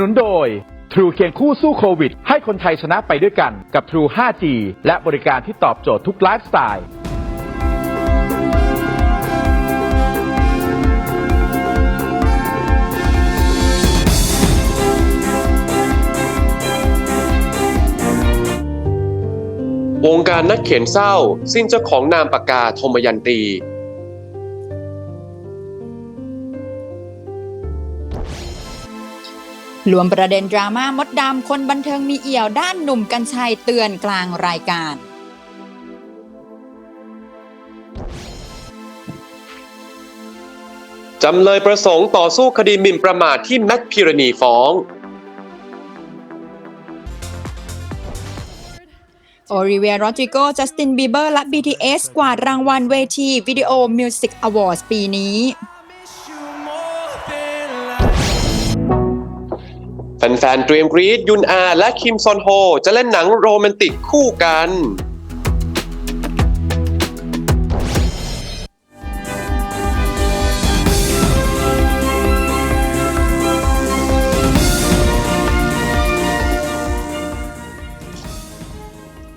นุนโดย True เคียงคู่สู้โควิด ให้คนไทยชนะไปด้วยกันกับ True 5G และบริการที่ตอบโจทย์ทุกไลฟ์สไตล์วงการนักเขียนเศร้า สิ้นเจ้าของนามปากกาธมยันตี รวมประเด็นดราม่ามดดำคนบันเทิงมีเอี่ยวด้านหนุ่มกัญชัยเตือนกลางรายการ จำเลยประสงค์ต่อสู้คดีหมิ่นประมาทที่แมทพิรณีฟ้อง โอริเวียโรดริโก จัสตินบีเบอร์ และ BTS กวาดรางวัลเวทีวิดีโอมิวสิกอวอร์ดปีนี้ แฟนๆเตรียมกรีดยุนอาและคิมซอนโฮ จะเล่นหนังโรแมนติกคู่กัน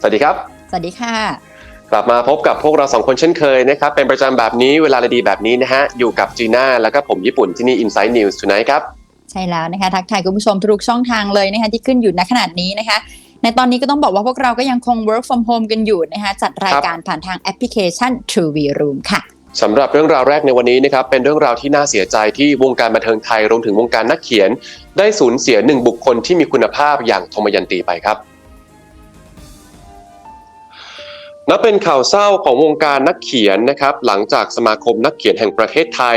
สวัสดีครับ สวัสดีค่ะ กลับมาพบกับพวกเราสองคนเช่นเคยนะครับ เป็นประจำแบบนี้เวลาดีๆแบบนี้นะฮะ อยู่กับจีน่าแล้วก็ผมญี่ปุ่นที่นี่ Inside News Tonight ครับใช่แล้วนะคะทักทายคุณผู้ชมทุกช่องทางเลยนะคะที่ขึ้นอยู่ณขนาดนี้นะคะในตอนนี้ก็ต้องบอกว่าพวกเราก็ยังคง work from home กันอยู่นะคะจัดรายการผ่านทางแอปพลิเคชัน True V Room ค่ะสำหรับเรื่องราวแรกในวันนี้นะครับเป็นเรื่องราวที่น่าเสียใจที่วงการบันเทิงไทยรวมถึงวงการนักเขียน ได้สูญเสียหนึ่งบุคคลที่มีคุณภาพอย่างธมยันตีไปครับนับเป็นข่าวเศร้าของวงการนักเขียนนะครับหลังจากสมาคมนักเขียนแห่งประเทศไทย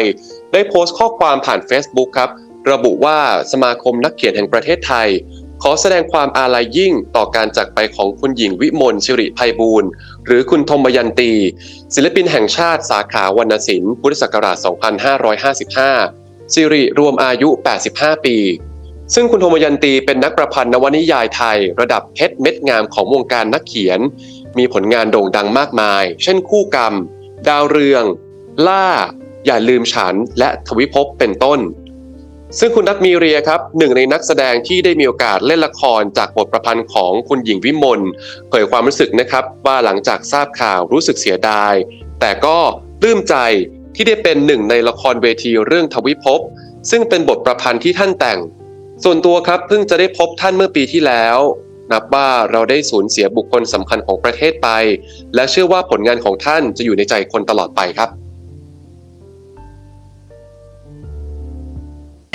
ได้โพสต์ข้อความผ่าน Facebook ครับ ระบุว่าสมาคมนักเขียนแห่งประเทศไทย ขอแสดงความอาลัยยิ่งต่อการจากไปของคุณหญิงวิมลสิริไพบูลย์หรือคุณธมยันตี ศิลปินแห่งชาติสาขาวรรณศิลป์พุทธศักราช 2555 สิริรวมอายุ 85 ปี ซึ่งคุณโทมยันตีเป็นนักประพันธ์นวนิยายไทย ระดับเพชรเม็ดงามของวงการนักเขียน มีผลงานโด่งดังมากมาย เช่นคู่กรรม ดาวเรือง ล่า อย่าลืมฉัน และทวิภพเป็นต้น ซึ่งคุณนัทมีเรียครับหนึ่งในนักแสดงที่ได้มีโอกาสเล่นละครจากบทประพันธ์ของคุณหญิงวิมลเผยความรู้สึกนะครับ ว่าหลังจากทราบข่าวรู้สึกเสียดาย แต่ก็ปลื้มใจที่ได้เป็นหนึ่งในละครเวทีเรื่องทวิภพซึ่งเป็นบทประพันธ์ที่ท่านแต่ง ส่วนตัวครับเพิ่งจะได้พบท่านเมื่อปีที่แล้ว นับว่าเราได้สูญเสียบุคคลสำคัญของประเทศไป และเชื่อว่าผลงานของท่านจะอยู่ในใจคนตลอดไปครับ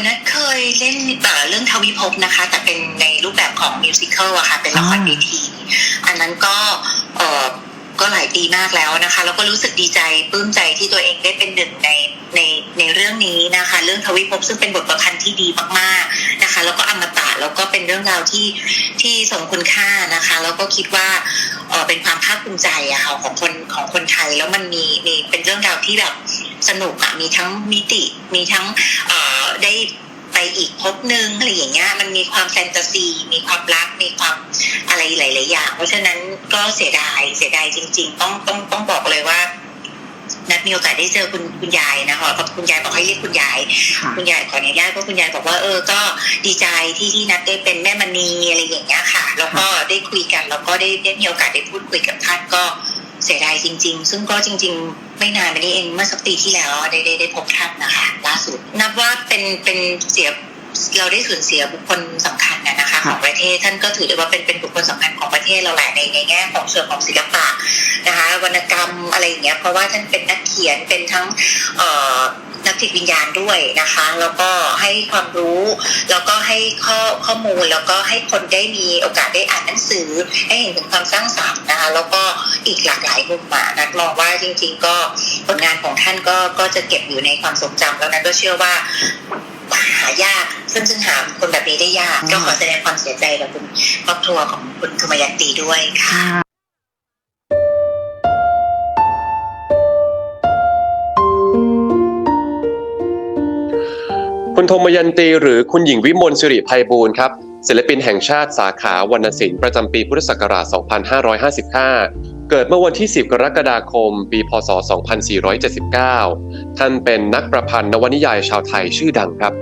นัทเคยเล่นเอ่อเรื่องทวิภพนะคะ แต่เป็นในรูปแบบของมิวสิควลอะค่ะ เป็นละครอ่าเวทีอันนั้นก็เออก็หลายปีมากแล้วนะคะ แล้วก็รู้สึกดีใจปลื้มใจที่ตัวเองได้เป็นหนึ่งในในในเรื่องนี้นะคะ เรื่องทวิภพซึ่งเป็นบทประพันธ์ที่ดีมากๆนะคะ แล้วก็อมตะแล้วก็เป็นเรื่องราวที่ที่สมคุณค่านะคะ แล้วก็คิดว่าเออเป็นความภาคภูมิใจอะค่ะของคนของคนไทยแล้วมันมีมีเป็นเรื่องราวที่แบบ สนุกอะมีทั้งมิติมีทั้งเอ่อได้ไปอีกภพหนึ่งอะไรอย่างเงี้ยมันมีความแฟนตาซี มีความรักมีความอะไรหลาย ๆ อย่าง เพราะฉะนั้นก็เสียดายเสียดายจริง ๆ ต้องต้องต้องบอกเลยว่านัดมีโอกาสได้เจอคุณคุณยายนะคะเพราะคุณยายบอกให้เรียกคุณยาย คุณยายขออนุญาตเพราะคุณยายบอกว่าเออก็ดีใจที่ที่นัดได้เป็นแม่มณีอะไรอย่างเงี้ยค่ะ แล้วก็ได้คุยกันแล้วก็ได้ได้มีโอกาสได้พูดคุยกับท่านก็ เสียดายจริง ๆ ซึ่งก็จริง ๆ ไม่นานมานี้เองเมื่อสักปีที่แล้วได้ได้ได้พบท่านนะคะล่าสุด นับว่าเป็นเป็นเสียเราได้สูญเสียบุคคลสำคัญนะนะคะ ของประเทศท่านก็ถือได้ว่าเป็นเป็นบุคคลสำคัญของประเทศเราแหละในในแง่ของส่วนของศิลปะนะคะ วรรณกรรมอะไรอย่างเงี้ยเพราะว่าท่านเป็นนักเขียนเป็นทั้งเอ่อ นักจิตวิญญาณด้วยนะคะ แล้วก็ให้ความรู้ แล้วก็ให้ข้อข้อมูลแล้วก็ให้คนได้มีโอกาสได้อ่านหนังสือ ให้เห็นถึงความสร้างสรรค์นะคะ แล้วก็อีกหลากหลายมุมมานัดมองว่าจริง ๆ ก็ผลงานของท่านก็ก็จะเก็บอยู่ในความทรงจำแล้วนัทก็เชื่อว่าหายาก ซึ่งซึ่งหาคนแบบนี้ได้ยาก ก็ขอแสดงความเสียใจกับคุณครอบครัวของคุณธมยันตีด้วยค่ะ คุณธมยันตีหรือคุณหญิงวิมลสิริภัยบูลย์ครับศิลปินแห่งชาติสาขาวรรณศิลป์ประจำปีพุทธศักราช 2555 เกิดเมื่อวันที่ 10 กรกฎาคม ปี พศ 2479 ท่านเป็นนักประพันธ์นวนิยายชาวไทยชื่อดังครับ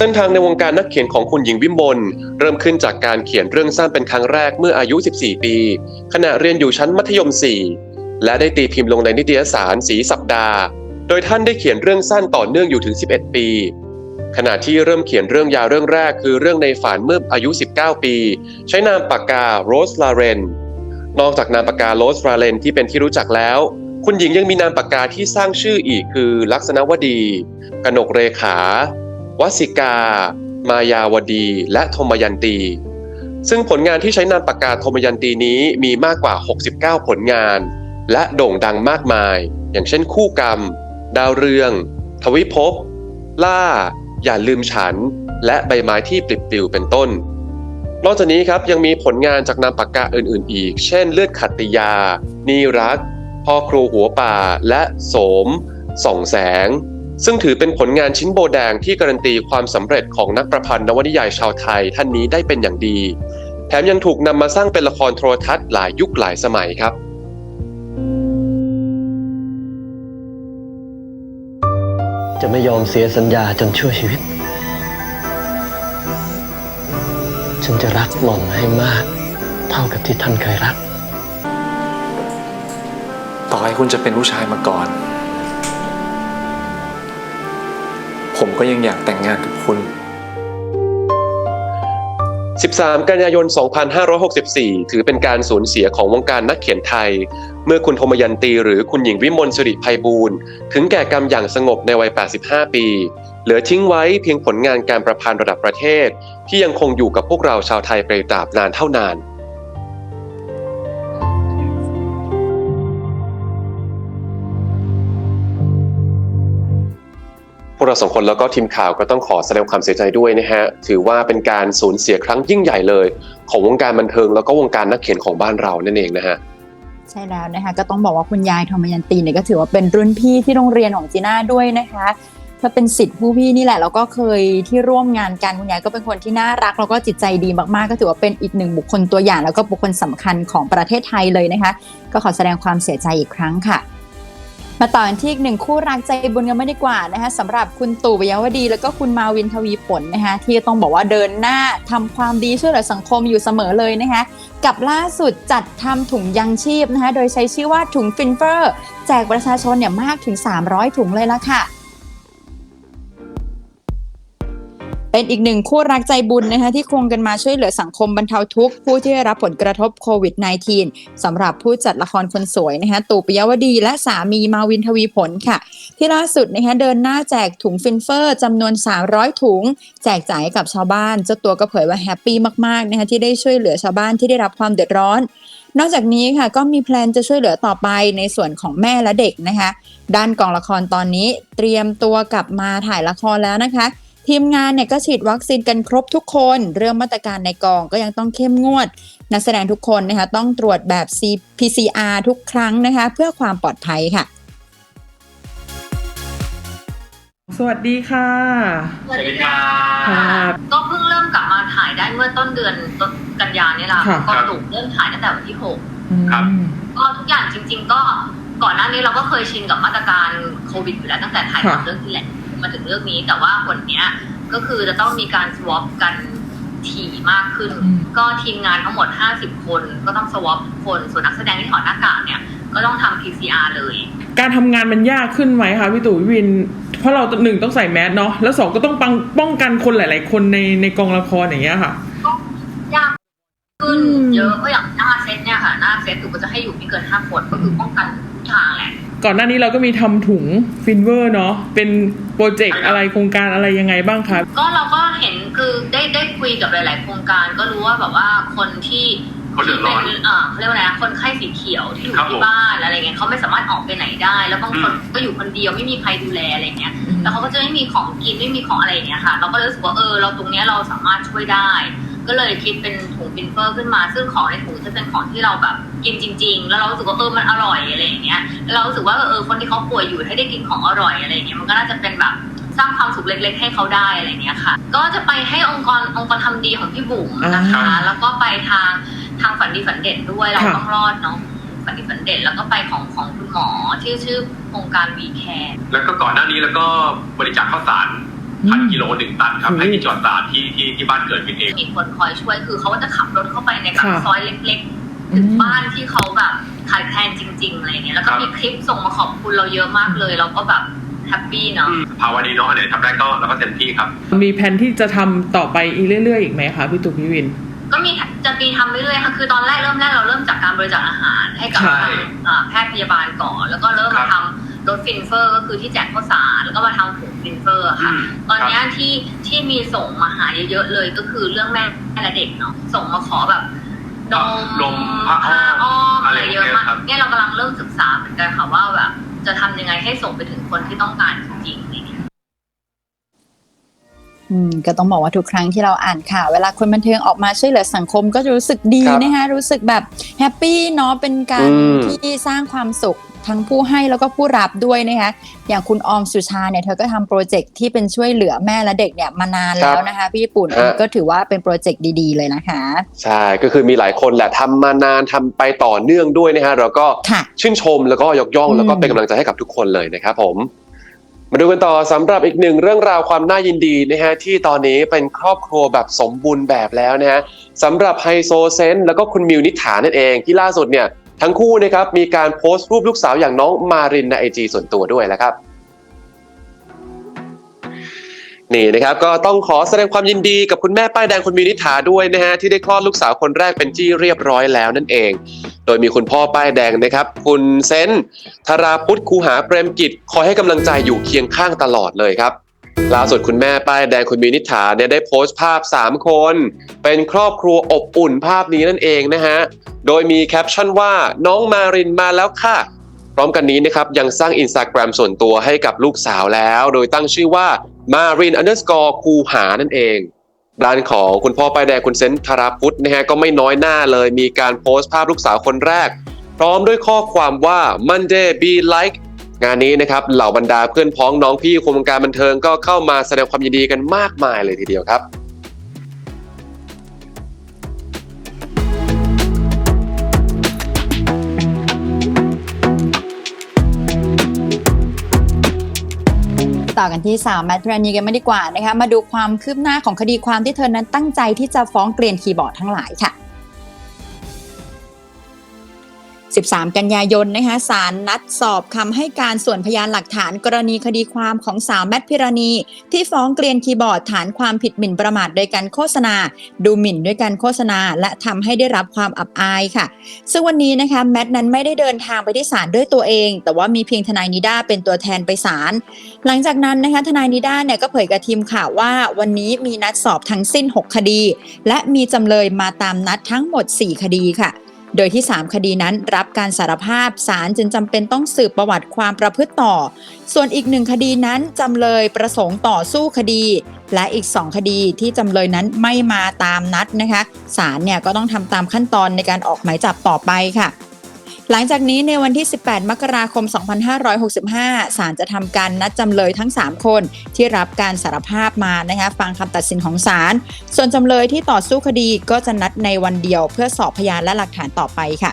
เส้นทางในวงการนักเขียนของคุณหญิงวิมลเริ่มขึ้นจากการเขียนเรื่องสั้นเป็นครั้งแรกเมื่ออายุ 14 ปี ขณะเรียนอยู่ชั้นมัธยม 4 และได้ตีพิมพ์ลงในนิตยสารสีสัปดาห์ โดยท่านได้เขียนเรื่องสั้นต่อเนื่องอยู่ถึง 11 ปี ขณะที่เริ่มเขียนเรื่องยาวเรื่องแรกคือเรื่องในฝันเมื่ออายุ 19 ปี ใช้นามปากกาโรสลาเรนนอกจากนามปากกาโรสลาเรนที่เป็นที่รู้จักแล้วคุณหญิงยังมีนามปากกาที่สร้างชื่ออีกคือลักษณวดี กนกเรขา วสิกา มายาวดี และธมยันตี ซึ่งผลงานที่ใช้นามปากกาธมยันตีนี้มีมากกว่า 69 ผลงาน และโด่งดังมากมาย อย่างเช่นคู่กรรม ดาวเรือง ทวิภพ ล่า อย่าลืมฉัน และใบไม้ที่ปลิดปลิวเป็นต้น นอกจากนี้ครับยังมีผลงานจากนามปากกาอื่นๆ อีก เช่น เลือดขัตติยา นีรักพ่อครูหัวป่า และโสมส่องแสง ซึ่งถือเป็นผลงานชิ้นโบแดงที่การันตีความสำเร็จของนักประพันธ์นวนิยายชาวไทยท่านนี้ได้เป็นอย่างดี แถมยังถูกนำมาสร้างเป็นละครโทรทัศน์หลายยุคหลายสมัยครับจะไม่ยอมเสียสัญญาจนชั่วชีวิต ฉันจะรักหล่อนให้มาก เท่ากับที่ท่านเคยรัก ต่อให้คุณจะเป็นผู้ชายมาก่อน ผมก็ยังอยากแต่งงานกับคุณ 13 กันยายน 2564 ถือเป็นการสูญเสียของวงการนักเขียนไทย เมื่อคุณธมยันตีหรือคุณหญิงวิมลสิริไพบูลย์ถึงแก่กรรมอย่างสงบในวัย 85 ปี เหลือทิ้งไว้เพียงผลงานการประพันธ์ระดับประเทศ ที่ยังคงอยู่กับพวกเราชาวไทยไปตราบนานเท่านาน เราสองคนแล้วก็ทีมข่าวก็ต้องขอแสดงความเสียใจด้วยนะฮะ ถือว่าเป็นการสูญเสียครั้งยิ่งใหญ่เลย ของวงการบันเทิงแล้วก็วงการนักเขียนของบ้านเรานั่นเองนะฮะใช่แล้วนะคะก็ต้องบอกว่าคุณยายทอมยันตีเนี่ยก็ถือว่าเป็นรุ่นพี่ที่โรงเรียนของจีน่าด้วยนะคะถ้าเป็นสิทธิ์ผู้พี่นี่แหละแล้วก็เคยที่ร่วมงานกันคุณยายก็เป็นคนที่น่ารักแล้วก็จิตใจดีมากๆ ก็ถือว่าเป็นอีกหนึ่งบุคคลตัวอย่าง แล้วก็บุคคลสำคัญของประเทศไทยเลยนะคะ ก็ขอแสดงความเสียใจอีกครั้งค่ะ มาต่อกันที่อีกหนึ่งคู่รักใจบุญกันไม่ดีกว่านะคะสำหรับคุณตู่ปิยวดี แล้วก็คุณมาวินทวีผลนะคะที่ต้องบอกว่าเดินหน้าทำความดีช่วยเหลือสังคมอยู่เสมอเลยนะคะกับล่าสุดจัดทำถุงยังชีพนะคะโดยใช้ชื่อว่าถุงฟินเฟอร์ แจกประชาชนเนี่ยมากถึง 300 ถุงเลยละค่ะ เป็นอีกหนึ่งคู่รักใจบุญนะคะที่ควงกันมาช่วยเหลือสังคมบรรเทาทุกข์ผู้ที่ได้รับผลกระทบโควิด -19 สำหรับผู้จัดละครคนสวยนะคะตู่ปิยวดีและสามีมาวินทวีผลค่ะ ที่ล่าสุดนะคะเดินหน้าแจกถุงฟินเฟอร์จำนวน 300 ถุง แจกจ่ายกับชาวบ้านเจ้าตัวก็เผยว่าแฮปปี้มากๆนะคะที่ได้ช่วยเหลือชาวบ้านที่ได้รับความเดือดร้อน นอกจากนี้ค่ะก็มีแพลนจะช่วยเหลือต่อไปในส่วนของแม่และเด็กนะคะ ด้านกองละครตอนนี้เตรียมตัวกลับมาถ่ายละครแล้วนะคะ ทีมงานเนี่ยก็ฉีดวัคซีนกันครบทุกคน เรื่องมาตรการในกองก็ยังต้องเข้มงวด นักแสดงทุกคนนะคะต้องตรวจแบบ C- PCR ทุกครั้งนะคะ เพื่อความปลอดภัยค่ะ สวัสดีค่ะ สวัสดีค่ะ ครับก็เพิ่งเริ่มกลับมาถ่ายได้เมื่อต้นเดือนต้นกันยาเนี่ยแหละค่ะ ก็หลุมเริ่มถ่ายตั้งแต่วันที่หกครับ ก็ทุกอย่างจริง ๆ ก็ก่อนหน้านี้เราก็เคยชินกับมาตรการโควิดอยู่แล้วตั้งแต่ถ่ายค่ะทำเรื่องที่แหละ มาถึงเรื่องนี้ แต่ว่าคนเนี้ยก็คือจะต้องมีการสวอปกันถี่มากขึ้นอืมก็ทีมงานทั้งหมด 50 คนก็ต้องสวอปทุกคน ส่วนนักแสดงที่ถอดหน้ากากเนี่ยก็ต้องทำ PCR เลย การทำงานมันยากขึ้นไหมคะพี่ตู่พี่วิน เพราะเราหนึ่งต้องใส่แมสเนาะแล้วสองก็ต้องป้องป้องกันคนหลาย ๆ คนในในกองละครอย่างเงี้ยค่ะก็ยากขึ้นอืมเยอะเพราะอย่างหน้าเซตเนี่ยค่ะ หน้าเซตถือว่าจะให้อยู่ไม่เกินห้าคนก็คือป้องกันทุกทางแหละ ก่อนหน้านี้เราก็มีทำถุงฟินเวอร์เนาะเป็นโปรเจกต์อะไรโครงการอะไรยังไงบ้างคะก็เราก็เห็นคือได้ได้คุยกับหลาย ๆ โครงการก็รู้ว่าแบบว่าคนที่เขาเดือดร้อนที่เป็นอ่าเขาเรียกว่าอะไรนะคนไข้สีเขียวที่อยู่ครับผมที่บ้านอะไรเงี้ยเขาไม่สามารถออกไปไหนได้ แล้วบางคนอืมก็อยู่คนเดียวไม่มีใครดูแลอะไรเงี้ย แล้วเขาก็จะไม่มีของกินไม่มีของอะไรอย่างเงี้ยค่ะ เราก็เลยรู้สึกว่าเออเราตรงเนี้ยเราสามารถช่วยได้ ก็เลยคิดเป็นถุงฟินเฟอร์ขึ้นมา ซึ่งของในถุงจะเป็นของที่เราแบบกินจริง ๆ แล้วเรารู้สึกว่าเออมันอร่อยอะไรอย่างเงี้ยแล้วเรารู้สึกว่าเออคนที่เขาป่วยอยู่ให้ได้กินของอร่อยอะไรอย่างเงี้ยมันก็น่าจะเป็นแบบสร้างความสุขเล็ก ๆ ให้เขาได้อะไรอย่างเงี้ยค่ะ ก็จะไปให้องค์กรองค์กรทำดีของพี่บุ๋มนะคะอ่าแล้วก็ไปทางทางฝันดีฝันเด่นด้วยเราค่ะต้องรอดเนาะฝันดีฝันเด่นแล้วก็ไปของของคุณหมอที่ชื่อโครงการวีแคร์แล้วก็ก่อนหน้านี้แล้วก็บริจาคข้าวสารอืม พันกิโลหนึ่งตันครับอืมให้ที่จอดตราดที่ที่ที่บ้านเกิดวินเองมีคนคอยช่วยคือเขาก็จะขับรถเข้าไปในแบบค่ะซอยเล็กๆ ถึงอืมบ้านที่เขาแบบขาดแคลนจริงๆอะไรเงี้ยแล้วก็ครับมีคลิปส่งมาขอบคุณเราเยอะมากเลยเราก็แบบแฮปปี้เนาะภาวะนี้เนาะอันไหนทำได้ก็เราก็เต็มที่ครับ มีแผนที่จะทำต่อไปอีกเรื่อยๆอีกไหมคะพี่ตู่พี่วิน ก็มีจะมีทำเรื่อยๆค่ะคือตอนแรกเริ่มแรกเราเริ่มจากการบริจาคอาหารให้กับใช่ทางอ่าแพทย์พยาบาลก่อน แล้วก็เริ่มครัมาบทำ รถฟินเฟอร์ก็คือที่แจกข้าวสารแล้วก็มาทำถุงฟินเฟอร์ค่ะอืมตอนเนี้ยที่ที่มีส่งมาหาเยอะๆเลยก็คือเรื่องแม่และเด็กเนาะส่งมาขอแบบนมนมผ้าอ้อมอ้อมอะอะไรไรพวกเยอะเนี้ยมากครับเนี่ยเรากำลังเริ่มศึกษาเหมือนกันค่ะว่าแบบจะทำยังไงให้ส่งไปถึงคนที่ต้องการจริงๆ อะไรเงี้ยอืมก็ต้องบอกว่าทุกครั้งที่เราอ่านข่าวเวลาคนบันเทิงออกมาช่วยเหลือสังคมก็จะรู้สึกดีครับนะคะรู้สึกแบบแฮปปี้เนาะเป็นการอืมที่สร้างความสุขทั้งผู้ให้แล้วก็ผู้รับด้วยนะคะอย่างคุณออมสุชาเนี่ยเธอก็ทำโปรเจกต์ที่เป็นช่วยเหลือแม่และเด็กเนี่ยมานานแล้วนะคะพี่ญี่ปุ่นฮะก็ถือว่าเป็นโปรเจกต์ดีๆ เลยนะคะ ใช่ก็คือมีหลายคนแหละทำมานานทำไปต่อเนื่องด้วยนะฮะเราก็ค่ะชื่นชมแล้วก็ยกย่องอืมแล้วก็เป็นกำลังใจให้กับทุกคนเลยนะครับผม มาดูกันต่อสำหรับอีกหนึ่งเรื่องราวความน่ายินดีนะฮะที่ตอนนี้เป็นครอบครัวแบบสมบูรณ์แบบแล้วนะฮะสำหรับไฮโซเซนแล้วก็คุณมิวนิษฐานั่นเองที่ล่าสุดเนี่ยทั้งคู่นะครับมีการโพสต์รูปลูกสาวอย่างน้องมารินในไอจส่วนตัวด้วยแล้วครับ นี่นะครับก็ต้องขอแสดงความยินดีกับคุณแม่ป้ายแดงคุณมินิษฐาด้วยนะฮะที่ได้คลอดลูกสาวคนแรกเป็นที่เรียบร้อยแล้วนั่นเอง โดยมีคุณพ่อป้ายแดงนะครับ คุณเซนธาราพุทธคูหาเปรมกิจคอยให้กำลังใจอยู่เคียงข้างตลอดเลยครับล่าสุดคุณแม่ป้ายแดงคุณมินิษฐาเนี่ยได้โพสต์ภาพ 3 คน เป็นครอบครัวอบอุ่นภาพนี้นั่นเองนะฮะโดยมีแคปชั่นว่าน้องมารินมาแล้วค่ะ พร้อมกันนี้นะครับยังสร้างอินสตาแกรมส่วนตัวให้กับลูกสาวแล้ว โดยตั้งชื่อว่า มารินอันเดอร์สกอร์คูหานั่นเองด้านของคุณพ่อป้ายแดงคุณเซนธาราพุทธนะฮะก็ไม่น้อยหน้าเลย มีการโพสต์ภาพลูกสาวคนแรก พร้อมด้วยข้อความว่า Monday be like งานนี้นะครับเหล่าบรรดาเพื่อนพ้องน้องพี่คนวงการบันเทิงก็เข้ามาแสดงความยินดีกันมากมายเลยทีเดียวครับ ต่อกันที่สาวแมทพิรานีกันไม่ดีกว่านะคะ มาดูความคืบหน้าของคดีความที่เธอนั้นตั้งใจที่จะฟ้องเกลียนคีย์บอร์ดทั้งหลายค่ะ 13 กันยายนนะคะศาลนัดสอบคำให้การส่วนพยานหลักฐานกรณีคดีความของสาวแมทพิรณี ที่ฟ้องเกลียนคีย์บอร์ดฐานความผิดหมิ่นประมาทโดยการโฆษณา ดูหมิ่นด้วยการโฆษณา และทำให้ได้รับความอับอายค่ะ ซึ่งวันนี้นะคะแมทนั้นไม่ได้เดินทางไปที่ศาลด้วยตัวเอง แต่ว่ามีเพียงทนายนิด้าเป็นตัวแทนไปศาลหลังจากนั้นนะคะทนายนิด้าเนี่ยก็เผยกับทีมข่าวว่า วันนี้มีนัดสอบทั้งสิ้น 6 คดี และมีจำเลยมาตามนัดทั้งหมด 4 คดีค่ะ โดยที่ 3 คดีนั้นรับการสารภาพศาลจึงจำเป็นต้องสืบประวัติความประพฤติต่อ ส่วนอีกหนึ่งคดีนั้นจำเลยประสงค์ต่อสู้คดี และอีก 2 คดีที่จำเลยนั้นไม่มาตามนัดนะคะศาลเนี่ยก็ต้องทำตามขั้นตอนในการออกหมายจับต่อไปค่ะ หลังจากนี้ในวันที่ 18 มกราคม 2565 ศาลจะทำการนัดจำเลยทั้ง 3 คนที่รับการสารภาพมานะคะฟังคำตัดสินของศาล ส่วนจำเลยที่ต่อสู้คดีก็จะนัดในวันเดียวเพื่อสอบพยานและหลักฐานต่อไปค่ะ